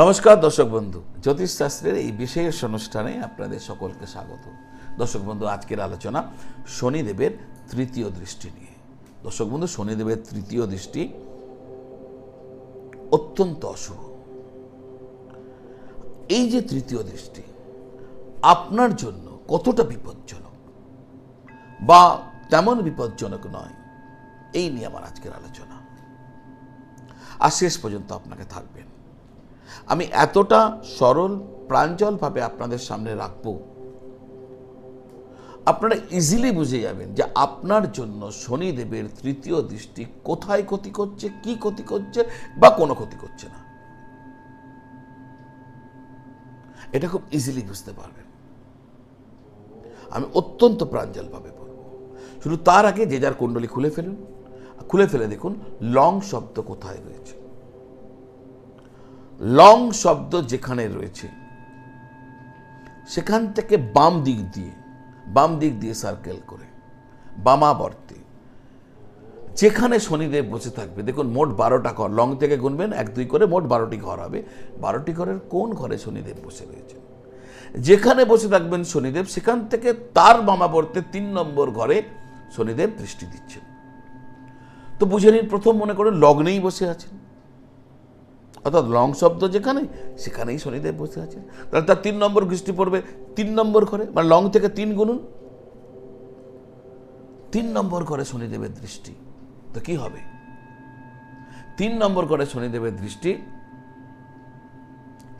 নমস্কার, দর্শক বন্ধু। জ্যোতিষশাস্ত্রের এই বিশেষ অনুষ্ঠানে আপনাদের সকলকে স্বাগত। দর্শক বন্ধু, আজকের আলোচনা শনিদেবের তৃতীয় দৃষ্টি নিয়ে। দর্শক বন্ধু, শনিদেবের তৃতীয় দৃষ্টি অত্যন্ত অশুভ। এই যে তৃতীয় দৃষ্টি, আপনার জন্য কতটা বিপজ্জনক বা তেমন বিপজ্জনক নয়, এই নিয়ে আমার আজকের আলোচনা। আর শেষ পর্যন্ত আপনাকে থাকবেন আমি এতটা সরল, প্রাঞ্জলভাবে আপনাদের সামনে রাখব। আপনারা ইজিলি বুঝে যাবেন যে আপনার জন্য শনিদেবের তৃতীয় দৃষ্টি কোথায় ক্ষতি করছে, কি ক্ষতি করছে বা কোনো ক্ষতি করছে না। এটা খুব ইজিলি বুঝতে পারবেন। আমি অত্যন্ত প্রাঞ্জলভাবে বলব। শুধু তার আগে যে যার কুণ্ডলী খুলে ফেলুন। খুলে ফেলে দেখুন লং শব্দ কোথায় রয়েছে। লং শব্দ যেখানে রয়েছে, সেখান থেকে বাম দিক দিয়ে, বাম দিক দিয়ে সার্কেল করে, বামাবর্তে, যেখানে শনিদেব বসে থাকবে। দেখুন, মোট বারোটা ঘর লং থেকে গুনবেন, এক, দুই করে মোট বারোটি ঘর হবে। বারোটি ঘরের কোন ঘরে শনিদেব বসে রয়েছে? যেখানে বসে থাকবেন শনিদেব, সেখান থেকে তার বামাবর্তে তিন নম্বর ঘরে শনিদেব দৃষ্টি দিচ্ছেন। তো বুঝে নিন, প্রথম মনে করে লগ্নেই বসে আছেন। অর্থাৎ লং শব্দ যেখানে, সেখানেই শনিদেব বসে আছে। তাহলে তার তিন নম্বর দৃষ্টি পড়বে, তিন নম্বর ঘরে মানে লং থেকে তিন গুণুন। তিন নম্বর ঘরে শনিদেবের দৃষ্টি। তো কি হবে? তিন নম্বর ঘরে শনিদেবের দৃষ্টি,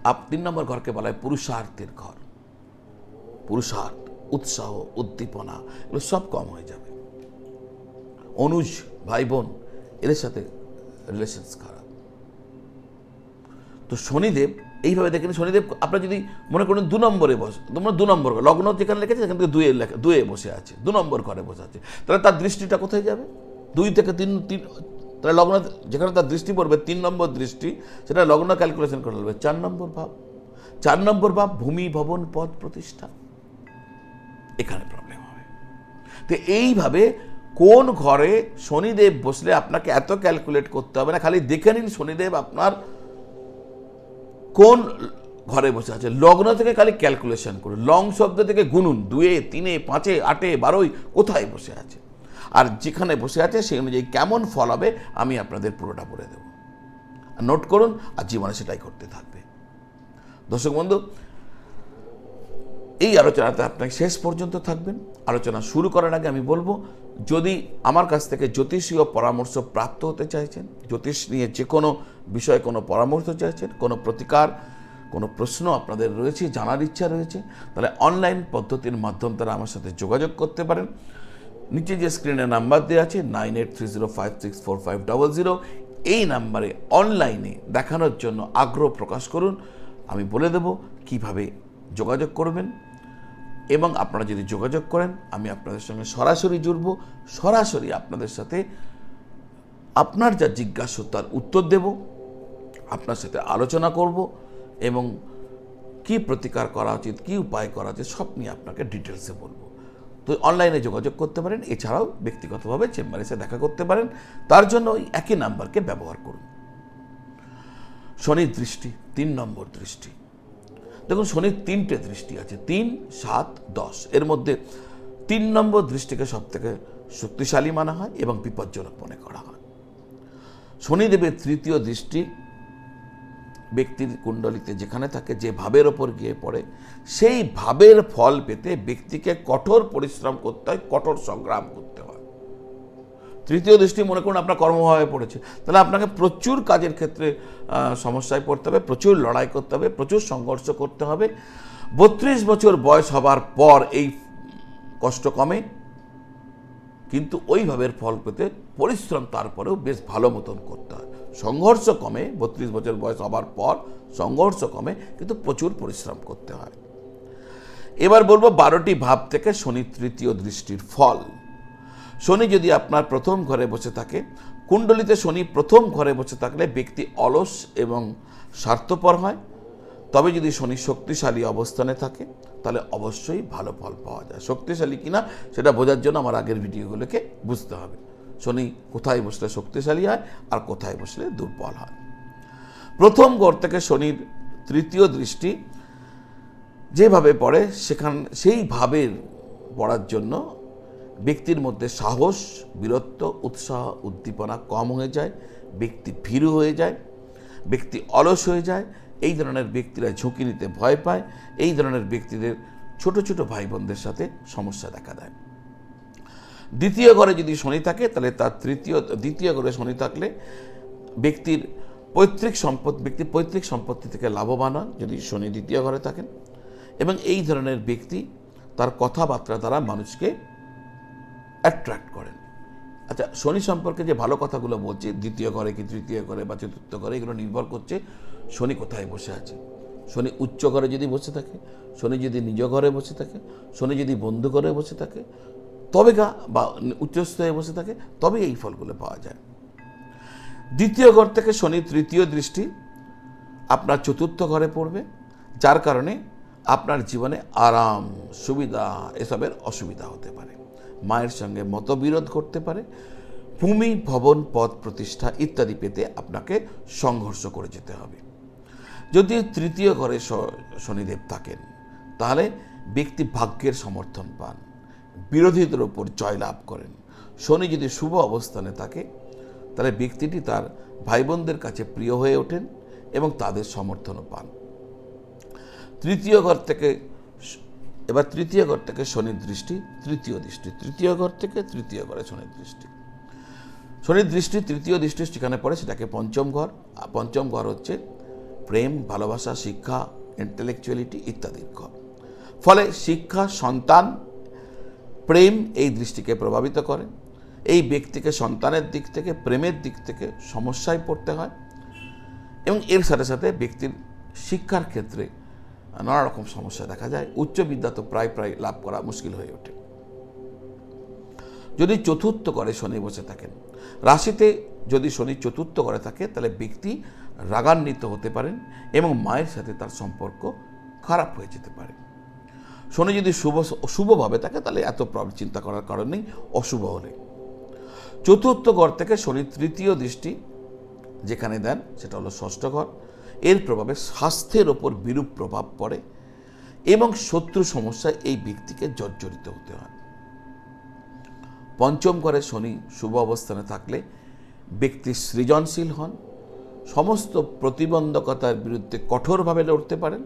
আপ, তিন নম্বর ঘরকে বলা হয় পুরুষার্থের ঘর। পুরুষার্থ, উৎসাহ, উদ্দীপনা, এগুলো সব কম হয়ে যাবে। অনুজ, ভাই বোন, এদের সাথে রিলেশনস খারাপ তো শনিদেব, এইভাবে দেখেন শনিদেব, আপনার যদি মনে করেন দু নম্বরে বসে, তোমরা দু নম্বর লগ্ন যেখানে লেখেছে সেখান থেকে দুয়ে লেখা, দুয়ে বসে আছে, দু নম্বর ঘরে বসে আছে। তাহলে তার দৃষ্টিটা কোথায় যাবে? দুই থেকে তিন তিন, তাহলে লগ্ন, যেখানে তার দৃষ্টি পড়বে, তিন নম্বর দৃষ্টি, সেটা লগ্ন ক্যালকুলেশন করে নেবে চার নম্বর ভাব। চার নম্বর ভাব, ভূমি ভবন পদ প্রতিষ্ঠা। এখানে প্রবলেম হবে। তো এইভাবে কোন ঘরে শনিদেব বসলে আপনাকে এত ক্যালকুলেট করতে হবে না, খালি দেখে নিন শনিদেব আপনার কোন ঘরে বসে আছে? লগ্ন থেকে খালি ক্যালকুলেশন করুন। লং শব্দ থেকে গুনুন। দুয়ে, তিনে, পাঁচে, আটে, বারোই, কোথায় বসে আছে? আর যেখানে বসে আছে, সেই অনুযায়ী কেমন ফল হবে, আমি আপনাদের পুরোটা বলে দেব। নোট করুন, আর জীবনে সেটাই করতে থাকবে। দর্শক বন্ধু, এই আলোচনাতে আপনাকে শেষ পর্যন্ত থাকবেন। আলোচনা শুরু করার আগে আমি বলব, যদি আমার কাছ থেকে জ্যোতিষীয় পরামর্শ প্রাপ্ত হতে চাইছেন, জ্যোতিষ নিয়ে যে কোনো বিষয়ে কোনো পরামর্শ চাইছেন, কোনো প্রতিকার, কোনো প্রশ্ন আপনাদের রয়েছে, জানার ইচ্ছা রয়েছে, তাহলে অনলাইন পদ্ধতির মাধ্যম তারা আমার সাথে যোগাযোগ করতে পারেন। নিচে যে স্ক্রিনে নাম্বার দেওয়া আছে, nine eight three zero five six four five double zero, এই নাম্বারে অনলাইনে দেখানোর জন্য আগ্রহ প্রকাশ করুন। আমি বলে দেব কীভাবে যোগাযোগ করবেন। এবং আপনারা যদি যোগাযোগ করেন, আমি আপনাদের সঙ্গে সরাসরি জুড়ব। সরাসরি আপনাদের সাথে আপনার যা জিজ্ঞাসা, তার উত্তর দেব। আপনার সাথে আলোচনা করব এবং কি প্রতিকার করা উচিত, কি উপায় করা উচিত, সব নিয়ে আপনাকে ডিটেলসে বলব। তো অনলাইনে যোগাযোগ করতে পারেন, এছাড়াও ব্যক্তিগতভাবে চেম্বারে এসে দেখা করতে পারেন। তার জন্য ওই একই নাম্বারকে ব্যবহার করুন। শনির দৃষ্টি, তিন নম্বর দৃষ্টি। দেখুন, শনির তিনটে দৃষ্টি আছে, তিন, সাত, দশ। এর মধ্যে তিন নম্বর দৃষ্টিকে সব থেকে শক্তিশালী মানা হয় এবং বিপজ্জনক মনে করা হয়। শনিদেবের তৃতীয় দৃষ্টি ব্যক্তির কুণ্ডলিতে যেখানে থাকে, যে ভাবের ওপর গিয়ে পড়ে, সেই ভাবের ফল পেতে ব্যক্তিকে কঠোর পরিশ্রম করতে হয়, কঠোর সংগ্রাম করতে হয়। তৃতীয় দৃষ্টি মনে করুন আপনার কর্মভাবে পড়েছে। তাহলে আপনাকে প্রচুর কাজের ক্ষেত্রে সমস্যায় পড়তে হবে, প্রচুর লড়াই করতে হবে, প্রচুর সংঘর্ষ করতে হবে। বত্রিশ বছর বয়স হবার পর এই কষ্ট কমে, কিন্তু ওইভাবের ফল পেতে পরিশ্রম তারপরেও বেশ ভালো মতন করতে হয়। সংঘর্ষ কমে, বত্রিশ বছর বয়স হবার পর সংঘর্ষ কমে, কিন্তু প্রচুর পরিশ্রম করতে হয়। এবার বলব বারোটি ভাব থেকে শনি তৃতীয় দৃষ্টির ফল। শনি যদি আপনার প্রথম ঘরে বসে থাকে, কুণ্ডলিতে শনি প্রথম ঘরে বসে থাকলে ব্যক্তি অলস এবং স্বার্থপর হয়। তবে যদি শনি শক্তিশালী অবস্থানে থাকে, তাহলে অবশ্যই ভালো ফল পাওয়া যায়। শক্তিশালী কিনা, সেটা বোঝার জন্য আমার আগের ভিডিওগুলোকে বুঝতে হবে। শনি কোথায় বসলে শক্তিশালী হয় আর কোথায় বসলে দুর্বল হয়। প্রথম ঘর থেকে শনির তৃতীয় দৃষ্টি যেভাবে পড়ে, সেখান, সেই ভাবের পড়ার জন্য ব্যক্তির মধ্যে সাহস, বীরত্ব, উৎসাহ, উদ্দীপনা কম হয়ে যায়, ব্যক্তি ভীরু হয়ে যায়, ব্যক্তি অলস হয়ে যায়, এই ধরনের ব্যক্তিরা ঝুঁকি নিতে ভয় পায়, এই ধরনের ব্যক্তিদের ছোট ছোট ভাই বোনদের সাথে সমস্যা দেখা দেয়। দ্বিতীয় ঘরে যদি শনি থাকে, তাহলে তার তৃতীয়, দ্বিতীয় ঘরে শনি থাকলে ব্যক্তির পৈতৃক সম্পদ ব্যক্তি পৈতৃক সম্পত্তি থেকে লাভবান হন যদি শনি দ্বিতীয় ঘরে থাকেন। এবং এই ধরনের ব্যক্তি তার কথাবার্তা দ্বারা মানুষকে অ্যাট্রাক্ট করেন। আচ্ছা শনি সম্পর্কে যে ভালো কথাগুলো বলছি, দ্বিতীয় ঘরে কি তৃতীয় ঘরে বা চতুর্থ ঘরে, এগুলো নির্ভর করছে শনি কোথায় বসে আছে। শনি উচ্চ ঘরে যদি বসে থাকে, শনি যদি নিজ ঘরে বসে থাকে, শনি যদি বন্ধু ঘরে বসে থাকে তবে গা, বা উচ্চস্তরে বসে থাকে, তবে এই ফলগুলো পাওয়া যায়। দ্বিতীয় ঘর থেকে শনি তৃতীয় দৃষ্টি আপনার চতুর্থ ঘরে পড়বে, যার কারণে আপনার জীবনে আরাম, সুবিধা, এসবের অসুবিধা হতে পারে। মায়ের সঙ্গে মতবিরোধ করতে পারে, ভূমি, ভবন পদ প্রতিষ্ঠা ইত্যাদি পেতে আপনাকে সংঘর্ষ করে যেতে হবে। যদি তৃতীয় ঘরে শনিদেব থাকেন, তাহলে ব্যক্তি ভাগ্যের সমর্থন পান। বিরোধীদের ওপর জয়লাভ করেন। শনি যদি শুভ অবস্থানে থাকে, তাহলে ব্যক্তিটি তার ভাই বোনদের কাছে প্রিয় হয়ে ওঠেন এবং তাদের সমর্থনও পান। তৃতীয় ঘর থেকে এবার তৃতীয় ঘর থেকে শনির দৃষ্টি, তৃতীয় দৃষ্টি, তৃতীয় ঘর থেকে তৃতীয় ঘরে শনির দৃষ্টি। শনির দৃষ্টি, তৃতীয় দৃষ্টি সেখানে পড়ে সেটাকে পঞ্চম ঘর। আর পঞ্চম ঘর হচ্ছে প্রেম, ভালোবাসা, শিক্ষা ইন্টেলেকচুয়ালিটি ইত্যাদির ঘর। ফলে শিক্ষা, সন্তান প্রেম এই দৃষ্টিকে প্রভাবিত করে। এই ব্যক্তিকে সন্তানের দিক থেকে, প্রেমের দিক থেকে সমস্যায় পড়তে হয় এবং এর সাথে সাথে ব্যক্তির শিক্ষার ক্ষেত্রে নানা রকম সমস্যা দেখা যায়। উচ্চ বিদ্যা তো প্রায় প্রায় লাভ করা মুশকিল হয়ে ওঠে। যদি চতুর্থ করে শনি বসে থাকেন, রাশিতে যদি শনি চতুর্থ করে থাকে, তাহলে ব্যক্তি রাগান্বিত হতে পারেন এবং মায়ের সাথে তার সম্পর্ক খারাপ হয়ে যেতে পারে। শনি যদি শুভ শুভভাবে থাকে, তাহলে এত চিন্তা করার কারণ নেই অশুভ হলে চতুর্থ ঘর থেকে শনি তৃতীয় দৃষ্টি যেখানে দেন, সেটা হলো ষষ্ঠ ঘর। এর প্রভাবে স্বাস্থ্যের ওপর বিরূপ প্রভাব পড়ে এবং শত্রু সমস্যায় এই ব্যক্তিকে জর্জরিত হতে হয়। পঞ্চম ঘরে শনি শুভ অবস্থানে থাকলে ব্যক্তি সৃজনশীল হন, সমস্ত প্রতিবন্ধকতার বিরুদ্ধে কঠোরভাবে লড়তে পারেন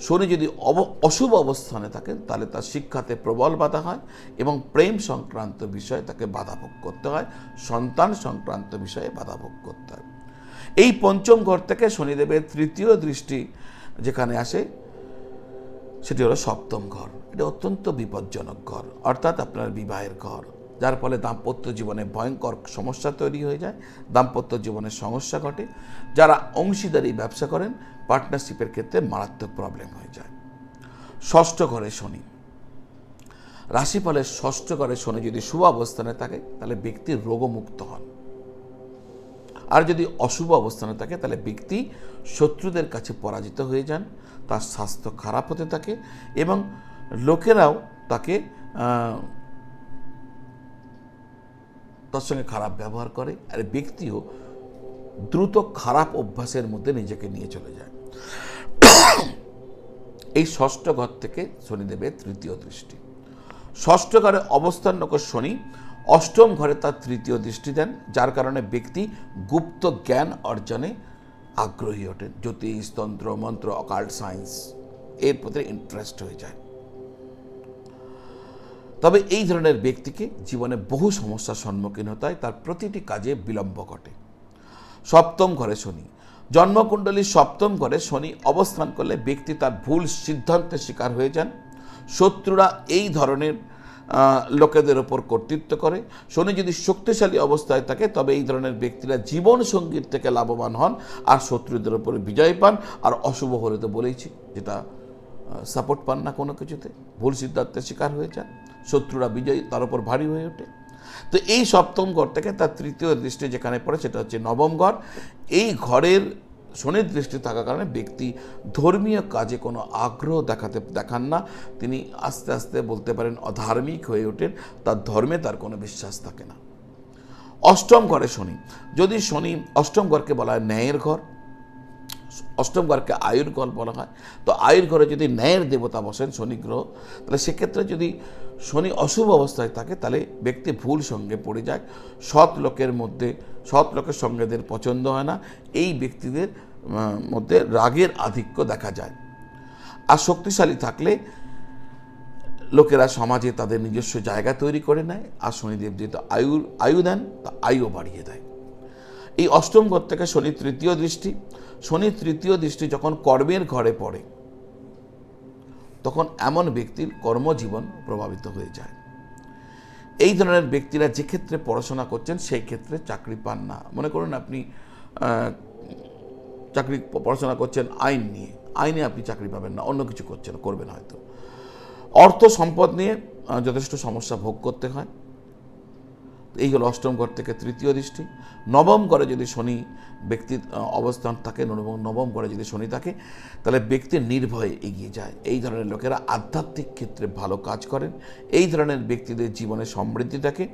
শনি যদি অব- অশুভ অবস্থানে থাকেন, তাহলে তার শিক্ষাতে প্রবল বাধা হয় এবং প্রেম সংক্রান্ত বিষয়ে তাকে বাধা ভোগ করতে হয়, সন্তান সংক্রান্ত বিষয়ে বাধা ভোগ করতে হয়। এই পঞ্চম ঘর থেকে শনিদেবের তৃতীয় দৃষ্টি যেখানে আসে, সেটি হলো সপ্তম ঘর। এটা অত্যন্ত বিপজ্জনক ঘর, অর্থাৎ আপনার বিবাহের ঘর, যার ফলে দাম্পত্য জীবনে ভয়ঙ্কর সমস্যা তৈরি হয়ে যায়, দাম্পত্য জীবনে সমস্যা ঘটে। যারা অংশীদারি ব্যবসা করেন পার্টনারশিপের ক্ষেত্রে মারাত্মক প্রবলেম হয়ে যায়। ষষ্ঠ ঘরে শনি। রাশিফলের ষষ্ঠ ঘরে শনি যদি শুভ অবস্থানে থাকে, তাহলে ব্যক্তি রোগমুক্ত হন। আর যদি অশুভ অবস্থানে থাকে, তাহলে ব্যক্তি শত্রুদের কাছে পরাজিত হয়ে যান, তার স্বাস্থ্য খারাপ হতে থাকে এবং লোকেরাও তাকে তার সঙ্গে খারাপ ব্যবহার করে, আর ব্যক্তিও দ্রুত খারাপ অভ্যাসের মধ্যে নিজেকে নিয়ে চলে যায়। এই ষষ্ঠ ঘর থেকে শনিদেবের তৃতীয় দৃষ্টি। ষষ্ঠ ঘরে অবস্থানরত শনি, অষ্টম ঘরে তার তৃতীয় দৃষ্টি দেন, যার কারণে ব্যক্তি গুপ্ত জ্ঞান অর্জনে আগ্রহী ওঠেন জ্যোতিষ, তন্ত্র, মন্ত্র অকাল্ট সায়েন্স, এর প্রতি ইন্টারেস্ট হয়ে যায়। তবে এই ধরনের ব্যক্তিকে জীবনে বহু সমস্যার সম্মুখীন হতে হয়, তার প্রতিটি কাজে বিলম্ব ঘটে। সপ্তম ঘরে শনি জন্মকুণ্ডলীর সপ্তম ঘরে শনি অবস্থান করলে ব্যক্তি তার ভুল সিদ্ধান্তের শিকার হয়ে যান। শত্রুরা এই ধরনের লোকেদের ওপর কর্তৃত্ব করে। শনি যদি শক্তিশালী অবস্থায় থাকে, তবে এই ধরনের ব্যক্তিরা জীবন সঙ্গীর থেকে লাভবান হন আর শত্রুদের ওপর বিজয় পান। আর অশুভ হলে তো বলেইছি যেটা সাপোর্ট পান না কোনো কিছুতে। ভুল সিদ্ধান্তের শিকার হয়ে যান। শত্রুরা বিজয়ী, তার উপর ভারী হয়ে ওঠে। তো এই সপ্তম ঘর থেকে তার তৃতীয় দৃষ্টি যেখানে পড়ে সেটা হচ্ছে নবম ঘর। এই ঘরের শনির দৃষ্টি থাকার কারণে ব্যক্তি ধর্মীয় কাজে কোনো আগ্রহ দেখাতে, দেখান না। তিনি আস্তে আস্তে বলতে পারেন অধার্মিক হয়ে ওঠেন, তার ধর্মে তার কোনো বিশ্বাস থাকে না। অষ্টম ঘরে শনি। যদি শনি অষ্টম ঘরকে বলা হয় ন্যায়ের ঘর, অষ্টম ঘরকে আয়ুর ঘর বলা হয়, তো আয়ুর ঘরে যদি ন্যায়ের দেবতা বসেন শনি গ্রহ, তাহলে সেক্ষেত্রে যদি শনি অশুভ অবস্থায় থাকে, তাহলে ব্যক্তি ভুল সঙ্গে পড়ে যায়। সৎ লোকের মধ্যে, সৎ লোকের সঙ্গেদের পছন্দ হয় না। এই ব্যক্তিদের মধ্যে রাগের আধিক্য দেখা যায়। আর শক্তিশালী থাকলে লোকেরা সমাজে তাদের নিজস্ব জায়গা তৈরি করে নেয়। আর শনিদেব যেহেতু আয়ু আয়ু দেন, তা আয়ুও বাড়িয়ে দেয়। এই অষ্টম ঘর থেকে শনি তৃতীয় দৃষ্টি। শনি তৃতীয় দৃষ্টি যখন কর্মের ঘরে পড়ে তখন এমন ব্যক্তির কর্মজীবন প্রভাবিত হয়ে যায়। এই ধরনের ব্যক্তিরা যে ক্ষেত্রে পড়াশোনা করছেন, সেই ক্ষেত্রে চাকরি পান না। মনে করুন আপনি চাকরি পড়াশোনা করছেন আইন নিয়ে। আইনে আপনি চাকরি পাবেন না, অন্য কিছু করছেন, করবেন হয়তো। অর্থ সম্পদ নিয়ে যথেষ্ট সমস্যা ভোগ করতে হয়। এই হলো অষ্টম ঘর থেকে তৃতীয় দৃষ্টি। নবম ঘরে যদি শনি ব্যক্তির অবস্থান থাকে, নবম ঘরে যদি শনি থাকে, তাহলে ব্যক্তি নির্ভয়ে এগিয়ে যায়। এই ধরনের লোকেরা আধ্যাত্মিক ক্ষেত্রে ভালো কাজ করেন। এই ধরনের ব্যক্তিদের জীবনে সমৃদ্ধি থাকে।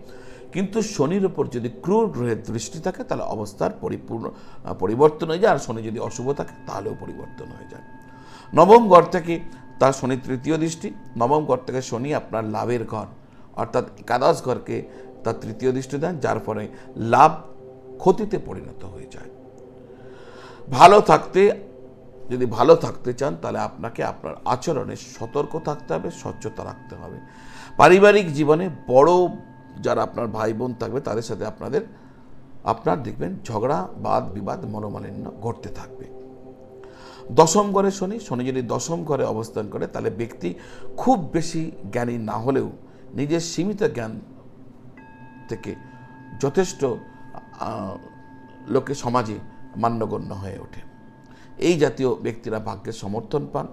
কিন্তু শনির ওপর যদি ক্রূর গ্রহের দৃষ্টি থাকে, তাহলে অবস্থার পরিপূর্ণ পরিবর্তন হয়ে যায়। আর শনি যদি অশুভ থাকে, তাহলেও পরিবর্তন হয়ে যায়। নবম ঘর থেকে তার শনি তৃতীয় দৃষ্টি। নবম ঘর থেকে শনি আপনার লাভের ঘর। অর্থাৎ একাদশ ঘরকে তার তৃতীয় দৃষ্টি দেন, যার ফলে লাভ ক্ষতিতে পরিণত হয়ে যায়। ভালো থাকতে, যদি ভালো থাকতে চান, তাহলে আপনাকে আপনার আচরণে সতর্ক থাকতে হবে, স্বচ্ছতা রাখতে হবে। পারিবারিক জীবনে বড় যারা আপনার ভাই বোন থাকবে, তাদের সাথে আপনাদের, আপনার দেখবেন ঝগড়া বাদ বিবাদ মনোমালিন্য ঘটতে থাকবে। দশম ঘরে শনি শনি যদি দশম ঘরে অবস্থান করে, তাহলে ব্যক্তি খুব বেশি জ্ঞানী না হলেও নিজের সীমিত জ্ঞান থেকে যথেষ্ট লোকে সমাজে মান্যগণ্য হয়ে ওঠে। এই জাতীয় ব্যক্তিরা ভাগ্যের সমর্থন পান।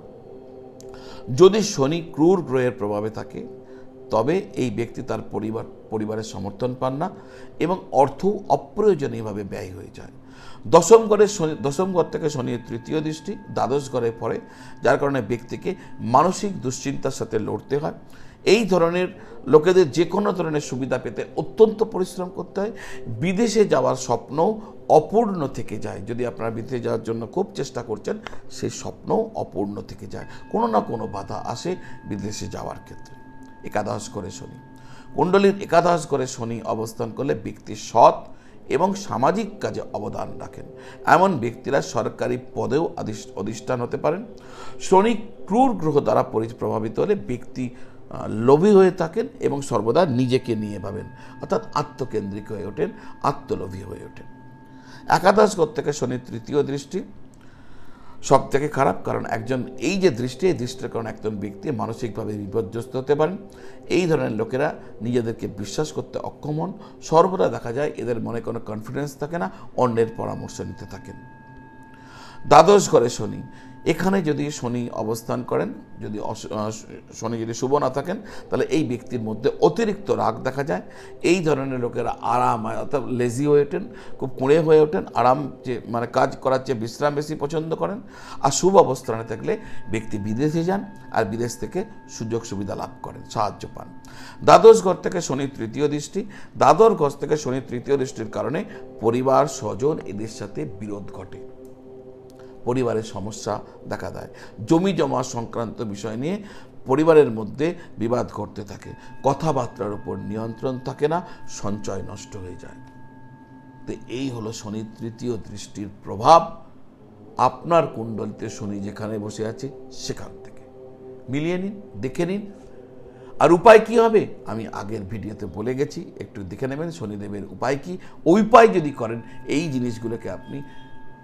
যদি শনি ক্রূর গ্রহের প্রভাবে থাকে, তবে এই ব্যক্তি তার পরিবার, পরিবারের সমর্থন পান না এবং অর্থ অপ্রয়োজনীয়ভাবে ব্যয় হয়ে যায়। দশম ঘরে শনি, দশম ঘর থেকে শনির তৃতীয় দৃষ্টি দ্বাদশ ঘরে পড়ে, যার কারণে ব্যক্তিকে মানসিক দুশ্চিন্তার সাথে লড়তে হয়। এই ধরনের লোকেদের যে কোনো ধরনের সুবিধা পেতে অত্যন্ত পরিশ্রম করতে হয়। বিদেশে যাওয়ার স্বপ্ন অপূর্ণ থেকে যায়। যদি আপনারা বিদেশে যাওয়ার জন্য খুব চেষ্টা করছেন সেই স্বপ্নও অপূর্ণ থেকে যায়। কোনো না কোনো বাধা আসে বিদেশে যাওয়ার ক্ষেত্রে। একাদশ করে শনি। কুণ্ডলীর একাদশ করে শনি অবস্থান করলে ব্যক্তি সৎ এবং সামাজিক কাজে অবদান রাখেন। এমন ব্যক্তিরা সরকারি পদেও অধিষ্ঠান হতে পারেন। শনি ক্রূর গ্রহ দ্বারা পরি- প্রভাবিত হলে ব্যক্তি লোভী হয়ে থাকেন এবং সর্বদা নিজেকে নিয়ে ভাবেন। অর্থাৎ আত্মকেন্দ্রিক হয়ে ওঠেন, আত্মলোভী হয়ে ওঠেন। একাদশ থেকে শনির তৃতীয় দৃষ্টি সব থেকে খারাপ, কারণ একজন, এই যে দৃষ্টি, এই দৃষ্টির কারণে একজন ব্যক্তি মানসিকভাবে বিপর্যস্ত হতে পারেন। এই ধরনের লোকেরা নিজেদেরকে বিশ্বাস করতে অক্ষম হন। সর্বদা দেখা যায় এদের মনে কোনো কনফিডেন্স থাকে না, অন্যের পরামর্শ নিতে থাকেন। দ্বাদশ ঘরে শনি। এখানে যদি শনি অবস্থান করেন, যদি শনি যদি শুভ না থাকেন, তাহলে এই ব্যক্তির মধ্যে অতিরিক্ত রাগ দেখা যায়। এই ধরনের লোকেরা আরাম অর্থাৎ লেজি হয়ে ওঠেন, খুব কুঁড়ে হয়ে ওঠেন, আরাম যে মানে কাজ করার চেয়ে বিশ্রাম বেশি পছন্দ করেন। আর শুভ অবস্থানে থাকলে ব্যক্তি বিদেশে যান আর বিদেশ থেকে সুযোগ সুবিধা লাভ করেন, সাহায্য পান। দ্বাদশ ঘর থেকে শনি তৃতীয় দৃষ্টি। দ্বাদশ ঘর থেকে শনি তৃতীয় দৃষ্টির কারণে পরিবার, স্বজন এদের সাথে বিরোধ ঘটে। পরিবারের সমস্যা দেখা দেয়। জমি জমা সংক্রান্ত বিষয় নিয়ে পরিবারের মধ্যে বিবাদ ঘটতে থাকে। কথাবার্তার উপর নিয়ন্ত্রণ থাকে না, সঞ্চয় নষ্ট হয়ে যায়। তো এই হলো শনির তৃতীয় দৃষ্টির প্রভাব। আপনার কুণ্ডলিতে শনি যেখানে বসে আছে, সেখান থেকে। মিলিয়ে নিন, দেখে নিন। আর উপায় কি হবে? আমি আগের ভিডিওতে বলে গেছি, একটু দেখে নেবেন শনিদেবের উপায় কি? ওই উপায় যদি করেন, এই জিনিসগুলোকে আপনি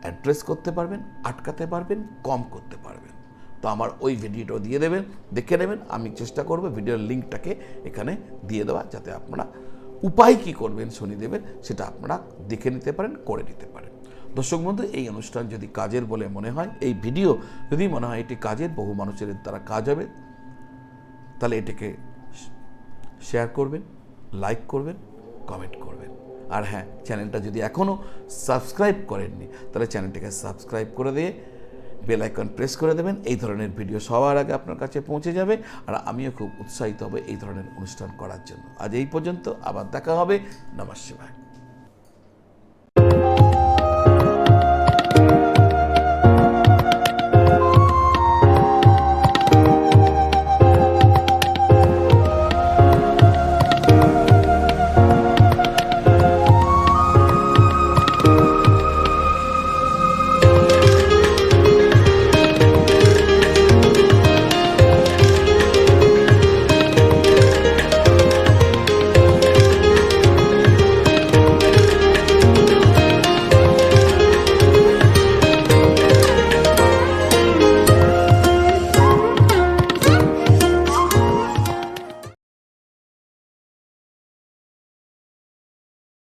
অ্যাড্রেস করতে পারবেন, আটকাতে পারবেন, কম করতে পারবেন। তো আমার ওই ভিডিওটাও দিয়ে দেবেন, দেখে নেবেন, আমি চেষ্টা করব ভিডিওর লিঙ্কটাকে এখানে দিয়ে দেওয়া, যাতে আপনারা উপায় কি করবেন শনিদেবের, সেটা আপনারা দেখে নিতে পারেন, করে নিতে পারেন। দর্শক বন্ধু, এই অনুষ্ঠান যদি কাজের বলে মনে হয়, এই ভিডিও যদি মনে হয় এটি কাজের, বহু মানুষের দ্বারা কাজ হবে, তাহলে এটাকে শেয়ার করবেন লাইক করবেন কমেন্ট করবেন। আর হ্যাঁ চ্যানেলটা যদি এখনও সাবস্ক্রাইব করেননি, তাহলে চ্যানেলটাকে সাবস্ক্রাইব করে দিয়ে বেল আইকন প্রেস করে দেবেন। এই ধরনের ভিডিও সবার আগে আপনার কাছে পৌঁছে যাবে আর আমিও খুব উৎসাহিত হব এই ধরনের অনুষ্ঠান করার জন্য। আজ এই পর্যন্ত আবার দেখা হবে। নমস্কার।